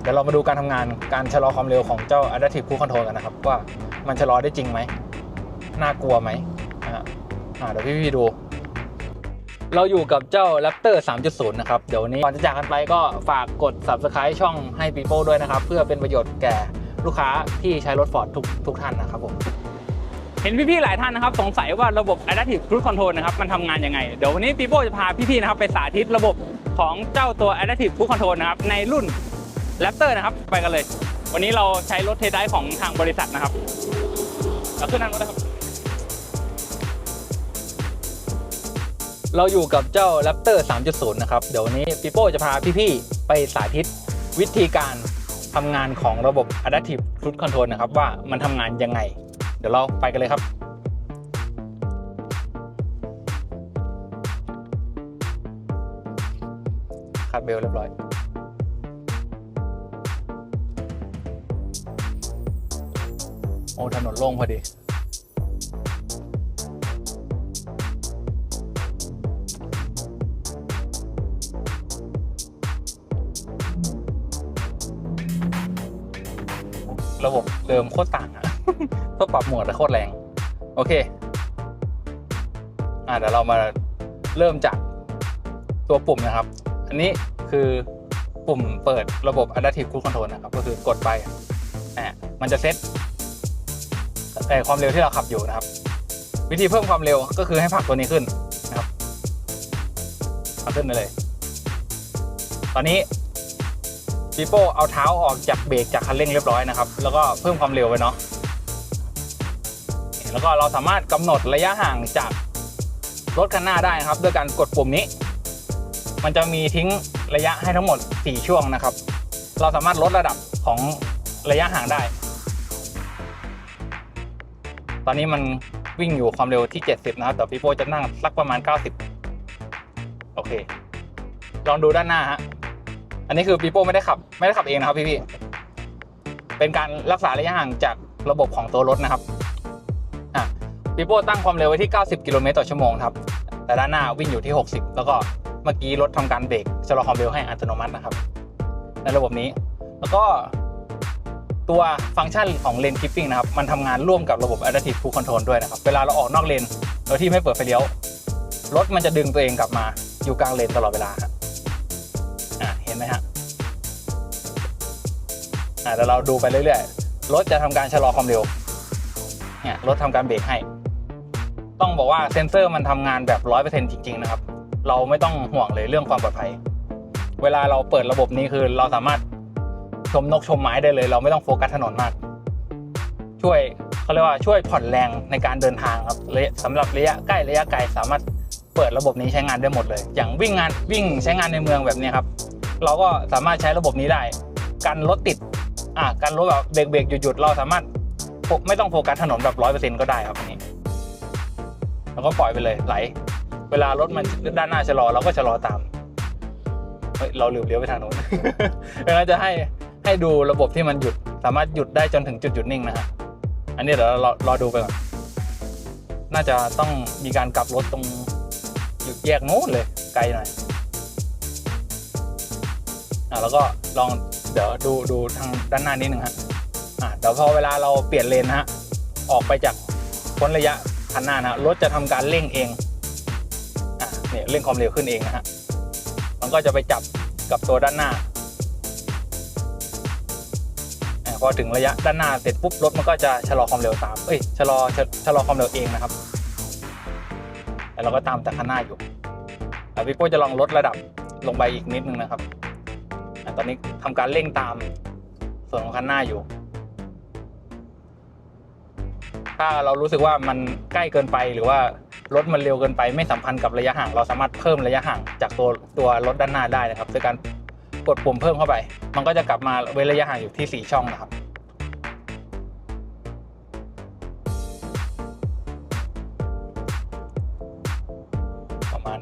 เดี๋ยวเรามาดูการทำงานการชะลอความเร็วของเจ้า Adaptive Cruise Control กันนะครับ ว่ามันชะลอได้จริงไหม น่ากลัวไหมอะอะเดี๋ยวพี่ๆดู เราอยู่กับเจ้า Raptor 3.0 นะครับ เดี๋ยววันนี้ก่อนจะจากกันไปก็ฝากกด Subscribe ช่องให้ People ด้วยนะครับ เพื่อเป็นประโยชน์แก่ลูกค้าที่ใช้รถ Ford ทุกทุกท่านนะครับผมเห็นพี่ๆ หลายท่านนะครับ สงสัยว่าระบบ Adaptive Cruise Control นะครับมันทำงานยังไง เดี๋ยววันนี้ปีโป้จะพาพี่ๆ นะครับไปสาธิตระบบของเจ้าตัว Adaptive Cruise Control นะครับในรุ่น Raptor นะครับ ไปกันเลย วันนี้เราใช้รถเทสไดฟ์ของทางบริษัทนะครับเราขึ้นนั่งรถนะครับ เราอยู่กับเจ้า Raptor 3.0 นะครับ เดี๋ยววันนี้ปีโป้จะพาพี่ๆ ไปสาธิตวิธีการทำงานของระบบ Adaptive Cruise Control นะครับ ว่ามันทำงานยังไง เดี๋ยวเราไปกันเลยครับคัดเบลเรียบร้อย โอ้ถนนโล่งพอดี ระบบเดิมโคตรต่างอะต้องปรับโหมดแต่โคตรแรง โอเค อ่าเดี๋ยวเรามาเริ่มจากตัวปุ่มนะครับ อันนี้คือปุ่มเปิดระบบ Adaptive Cruise Control นะครับ ก็คือกดไปอ่ามันจะเซต ความเร็วที่เราขับอยู่นะครับ วิธีเพิ่มความเร็วก็คือให้ผลักตัวนี้ขึ้นนะครับผลักขึ้นไปเลย ตอนนี้ปีโป้เอาเท้าออกจากเบรกจากคันเร่งเรียบร้อยนะครับ แล้วก็เพิ่มความเร็วไปเนาะแล้วก็เราสามารถกำหนดระยะห่างจากรถคันหน้าได้นะครับ ด้วยการกดปุ่มนี้ มันจะมีทิ้งระยะให้ทั้งหมด 4 ช่วงนะครับ เราสามารถลดระดับของระยะห่างได้ ตอนนี้มันวิ่งอยู่ความเร็วที่ 70 นะครับ แต่ปีโป้จะนั่งสักประมาณ 90 โอเค ลองดูด้านหน้าฮะ อันนี้คือปีโป้ไม่ได้ขับ ไม่ได้ขับเองนะครับพี่พี่ๆเป็นการรักษาระยะห่างจากระบบของตัวรถนะครับอะปีโป้ตั้งความเร็วไว้ที่ 90 กิโลเมตรต่อชั่วโมงครับ แต่ด้านหน้าวิ่งอยู่ที่ 60 แล้วก็เมื่อกี้รถทำการเบรกชะลอความเร็วให้อัตโนมัตินะครับ ในระบบนี้ แล้วก็ ตัวฟังก์ชันของเลนคิปปิ้งนะครับ มันทำงานร่วมกับระบบ Adaptive Cruise Control ด้วยนะครับ เวลาเราออกนอกเลนโดยที่ไม่เปิดไฟเลี้ยว รถมันจะดึงตัวเองกลับมาอยู่กลางเลนตลอดเวลาครับอะเห็นไหมฮะอะเดี๋ยวเราดูไปเรื่อยๆ รถจะทำการชะลอความเร็วเนี่ยรถทำการเบรกให้ ต้องบอกว่าเซ็นเซอร์มันทำงานแบบร้อยเปอร์เซ็นต์จริง ๆ นะครับ เราไม่ต้องห่วงเลยเรื่องความปลอดภัย เวลาเราเปิดระบบนี้คือเราสามารถ ชมนกชมไม้ได้เลย เราไม่ต้องโฟกัสถนนมาก ช่วยเขาเรียกว่าช่วยผ่อนแรงในการเดินทางครับสำหรับระยะใกล้ระยะไกลสามารถเปิดระบบนี้ใช้งานได้หมดเลย อย่างวิ่งงานวิ่งใช้งานในเมืองแบบนี้ครับ เราก็สามารถใช้ระบบนี้ได้ กันรถติดอะกันรถแบบเบรกเบรกหยุดหยุดเราสามารถไม่ต้องโฟกัสถนนแบบร้อยเปอร์เซ็นต์ก็ได้ครับอันนี้แล้วก็ปล่อยไปเลยไหล เวลารถมันด้านหน้าชะลอเราก็ชะลอตามเฮ้ยเราลืมเลี้ยวไปทางโน้นดังนั้นจะให้ ให้ดูระบบที่มันหยุดสามารถหยุดได้จนถึงจุดหยุดนิ่งนะฮะอันนี้เดี๋ยวเรารอดูไปก่อน น่าจะต้องมีการกลับรถตรงอยู่แยกโน้นเลยไกลหน่อยอ่าแล้วก็ลองเดี๋ยวดูดูทางด้านหน้านิดหนึ่งฮะอ่าเดี๋ยวพอเวลาเราเปลี่ยนเลนนะฮะออกไปจากพ้นระยะคันหน้านะรถจะทำการเร่งเองอ่าเนี่ยเร่งความเร็วขึ้นเองนะฮะมันก็จะไปจับกับตัวด้านหน้า อถึงระยะด้านหน้าเสร็จปุ๊บรถมันก็จะชะลอความเร็วตามเอ้ยชะลอชะชะลอความเร็วเองนะครับแต่เราก็ตามแต่ข้างหน้าอยู่อะพี่โป้จะลองลดระดับลงไปอีกนิดนึงนะครับตอนนี้ทำการเร่งตามส่วนของคันหน้าอยู่ ถ้าเรารู้สึกว่ามันใกล้เกินไปหรือว่ารถมันเร็วเกินไปไม่สัมพันธ์กับระยะห่าง เราสามารถเพิ่มระยะห่างจากตัวตัวรถด้านหน้าได้นะครับโดยการกดปุ่มเพิ่มเข้าไป มันก็จะกลับมาเว้นระยะห่างอยู่ที่ 4 ช่องนะครับ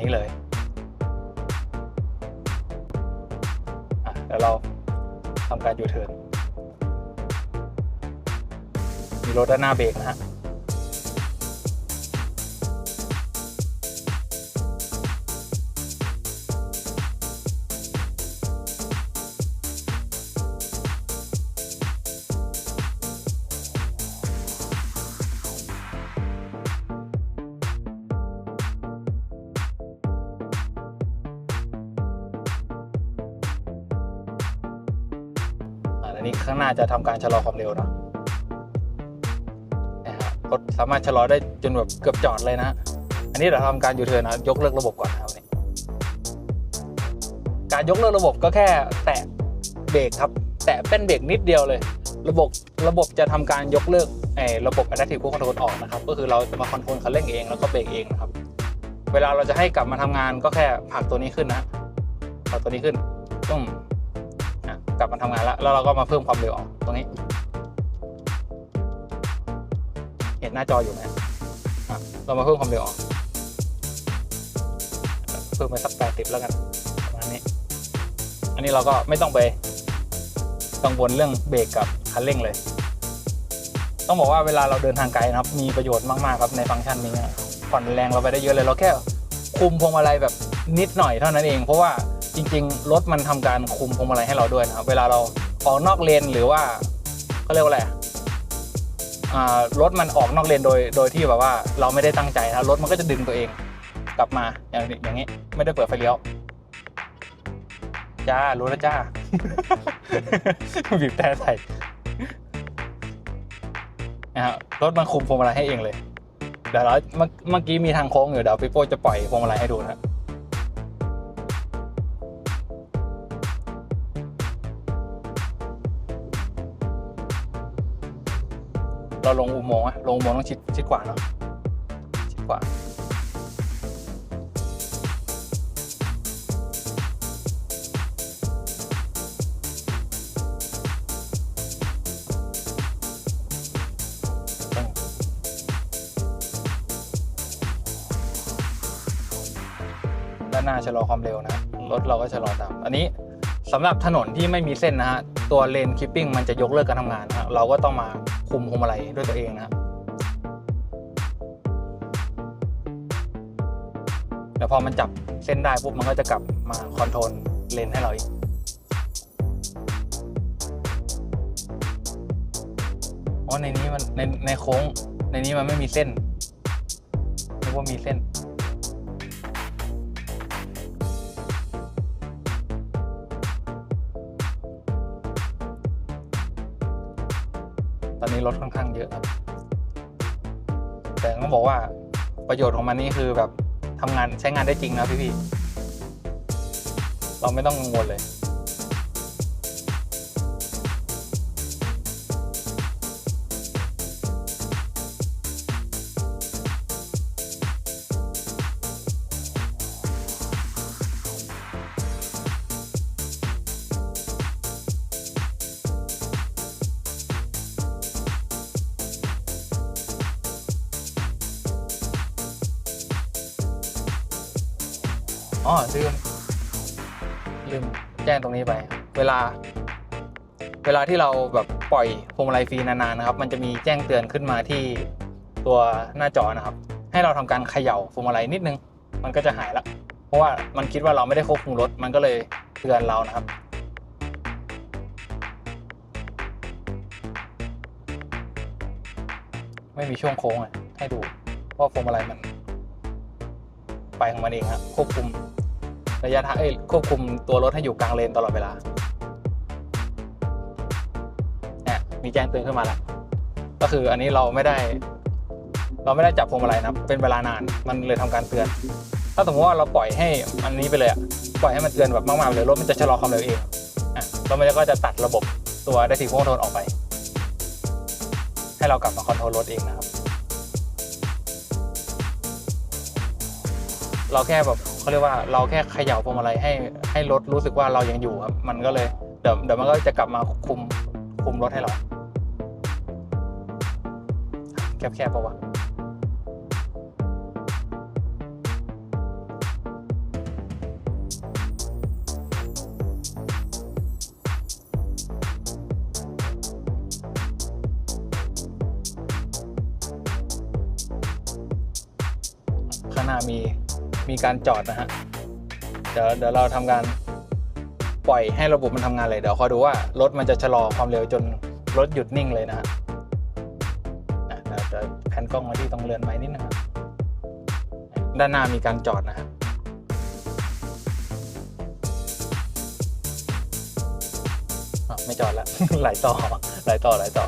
นี้เลยอะเดี๋ยวเราทำการยูเทิร์นมีรถด้านหน้าเบรกนะฮะ นี้ข้างหน้าจะทำการชะลอความเร็วนะนะฮะรถสามารถชะลอได้จนแบบเกือบจอดเลยนะอันนี้เราทำการยูเทิร์นนะยกเลิกระบบก่อนนะครับนี่การยกเลิกระบบก็แค่แตะเบรกครับ แตะเป็นเบรกนิดเดียวเลย ระบบระบบจะทำการยกเลิกไอ้ระบบ Adaptive Cruise Control ออกนะครับ ก็คือเราจะมาคอนโทรลคันเร่งเองแล้วก็เบรกเองนะครับ เวลาเราจะให้กลับมาทำงานก็แค่ผลักตัวนี้ขึ้นนะผลักตัวนี้ขึ้นตุ้ม กลับมาทำงานแล้ว แล้วเราก็มาเพิ่มความเร็วออกตรงนี้ เห็นหน้าจออยู่ไหมอะเรามาเพิ่มความเร็วออก เพิ่มไปสักแปดสิบแล้วกันประมาณนี้ อันนี้เราก็ไม่ต้องไปกังวลเรื่องเบรกกับคันเร่งเลย ต้องบอกว่าเวลาเราเดินทางไกลนะครับ มีประโยชน์มากๆครับในฟังก์ชันนี้นะผ่อนแรงเราไปได้เยอะเลยเราแค่คุมพวงมาลัยแบบนิดหน่อยเท่านั้นเอง เพราะว่า จริง ๆ รถมันทำการคุมพวงมาลัยให้เราด้วยนะครับ เวลาเราออกนอกเลนหรือว่าเขาเรียกว่าอะไรรถมันออกนอกเลนโดยโดยที่แบบว่าเราไม่ได้ตั้งใจนะรถมันก็จะดึงตัวเองกลับมาอย่างนี้อย่างนี้ไม่ได้เปิดไฟเลี้ยวจ้ารู้แล้วจ้าบีบแต่ใส่นะครับรถมันคุมพวงมาลัยให้เองเลยเดี๋ยวเราเมื่อเมื่อกี้มีทางโค้งอยู่เดี๋ยวพี่โป้จะปล่อยพวงมาลัยให้ดูนะ เราลงอุโมงค์อะลงอุโมงค์ต้องชิดชิดกว่าเนาะชิดกว่าด้านหน้าชะลอความเร็วนะรถเราก็ชะลอตามอันนี้สำหรับถนนที่ไม่มีเส้นนะฮะตัวเลนคิปปิ้งมันจะยกเลิกการทำงานนะเราก็ต้องมา คุมพวงมาลัยด้วยตัวเองนะฮะแล้วพอมันจับเส้นได้ปุ๊บมันก็จะกลับมาคอนโทรลเลนให้เราอีกอ๋อในนี้มันในในโค้งในนี้มันไม่มีเส้นนึกว่ามีเส้น นี้ลดค่อนข้างเยอะครับ แต่ต้องบอกว่าประโยชน์ของมันนี่คือแบบทำงานใช้งานได้จริงนะพี่ๆเราไม่ต้องกังวลเลย อ๋อลืมลืมแจ้งตรงนี้ไป เวลา เวลาที่เราแบบปล่อยพวงมาลัยฟรีนานๆนะครับ มันจะมีแจ้งเตือนขึ้นมาที่ตัวหน้าจอนะครับ ให้เราทำการเขย่าพวงมาลัยนิดนึง มันก็จะหายละ เพราะว่ามันคิดว่าเราไม่ได้ควบคุมรถ มันก็เลยเตือนเรานะครับไม่มีช่วงโค้งอะให้ดูว่าพวงมาลัยมัน ไปของมันเองครับควบคุมระยะทางเอ้ยควบคุมตัวรถให้อยู่กลางเลนตลอดเวลาเนี่ยมีแจ้งเตือนขึ้นมาแล้วก็คืออันนี้เราไม่ได้ เราไม่ได้จับพวงมาลัยนะเป็นเวลานานมันเลยทำการเตือน ถ้าสมมติว่าเราปล่อยให้อันนี้ไปเลยอะปล่อยให้มันเตือนแบบมากๆเลยรถมันจะชะลอความเร็วเองอะแล้วมันก็จะตัดระบบตัวได้ทีโค้งโทนออกไป ให้เรากลับมาคอนโทรลรถเองนะครับ เราแค่แบบเขาเรียกว่าเราแค่เขย่าพวงมาลัยให้ให้รถรู้สึกว่าเรายังอยู่ครับ มันก็เลยเดี๋ยวเดี๋ยวมันก็จะกลับมาคุมคุมรถให้เราแคบแคบปะวะ มีการจอดนะฮะ เดี๋ยวเดี๋ยวเราทำการปล่อยให้ระบบมันทำงานเลยเดี๋ยวคอยดูว่ารถมันจะชะลอความเร็วจนรถหยุดนิ่งเลยนะฮะเดี๋ยวแผนกล้องมาที่ตรงเรือนไม้นิดนะครับด้านหน้ามีการจอดนะฮะไม่จอดแล้วไหลต่อไหลต่อไหลต่อ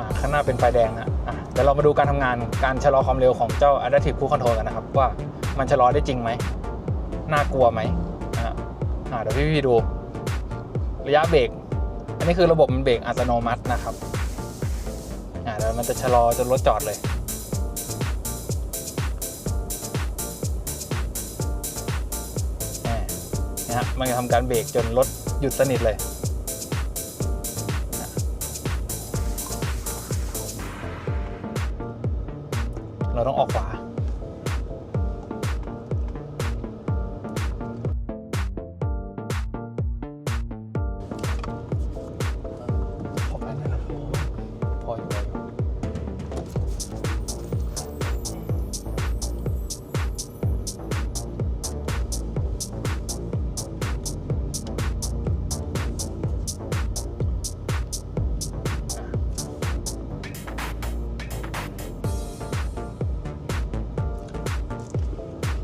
มาข้างหน้าเป็นไฟแดงนะอะเดี๋ยวเรามาดูการทำงานการชะลอความเร็วของเจ้า Adaptive Cruise Control กันนะครับ ว่ามันชะลอได้จริงไหมน่ากลัวไหมอะอะเดี๋ยวพี่พี่ๆดู ระยะเบรกอันนี้คือระบบมันเบรกอัตโนมัตินะครับอะแล้วมันจะชะลอจนรถจอดเลยอ่นะฮะมันจะทำการเบรกจนรถหยุดสนิทเลย เราต้องออกขวา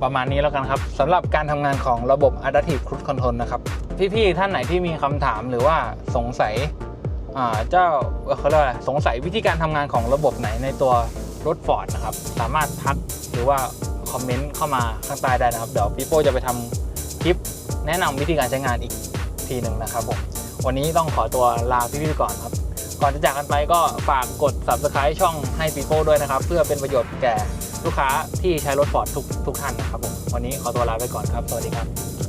ประมาณนี้แล้วกันครับสำหรับการทำงานของระบบ Adaptive Cruise Control นะครับ พี่ๆท่านไหนที่มีคำถามหรือว่าสงสัยเจ้าเขาเรียกว่าสงสัยวิธีการทำงานของระบบไหนในตัวรถฟอร์ดนะครับ สามารถทักหรือว่าคอมเมนต์เข้ามาข้างใต้ได้นะครับ เดี๋ยวพี่โป้จะไปทำคลิปแนะนำวิธีการใช้งานอีกทีหนึ่งนะครับผมวันนี้ต้องขอตัวลาพี่ๆก่อนครับ ก่อนจะจากกันไปก็ฝากกด subscribe ช่องให้ปีโป้ด้วยนะครับ เพื่อเป็นประโยชน์แก่ ลูกค้าที่ใช้รถฟอร์ดทุกทุกท่านนะครับผมวันนี้ขอตัวลาไปก่อนครับสวัสดีครับ